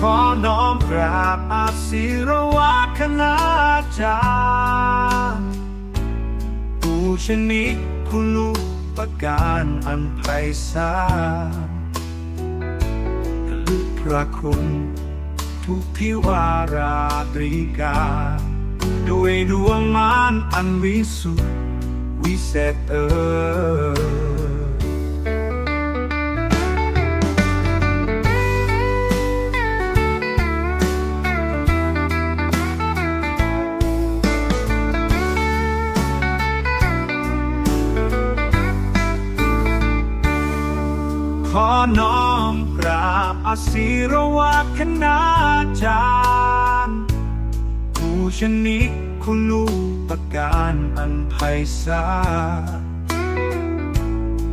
ขอน้อมกราบอาศิรวาคณาจารย์ปูชนิดคุณูปการอันไพศาลลึกพระคุณทุกทิวาราตรีกา ด้วยดวงมานอันวิสุทธิวิเศษเออ ขอน้อมกราบอาศิรวาคณาจารย์ผู้ชนิดคุณลูกประการอันไพศา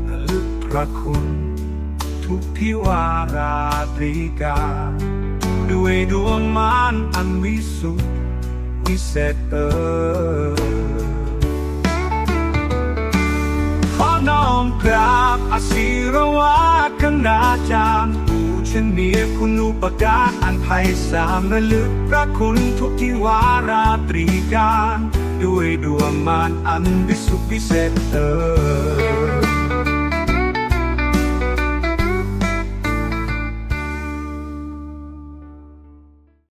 ลลึกพระคุณ ทุกทิวาราตรีกา ด้วยดวงมานอันวิสุทธิวิเศษเออขอน้อมกราบ อาศิรวาคณาจารย์ผู้ชเนียคุณุปการอันไพศาลระลึกพระคุณทุกที่วาราตรีการ ด้วยดวงมานอันวิสุทธิวิเศษเออ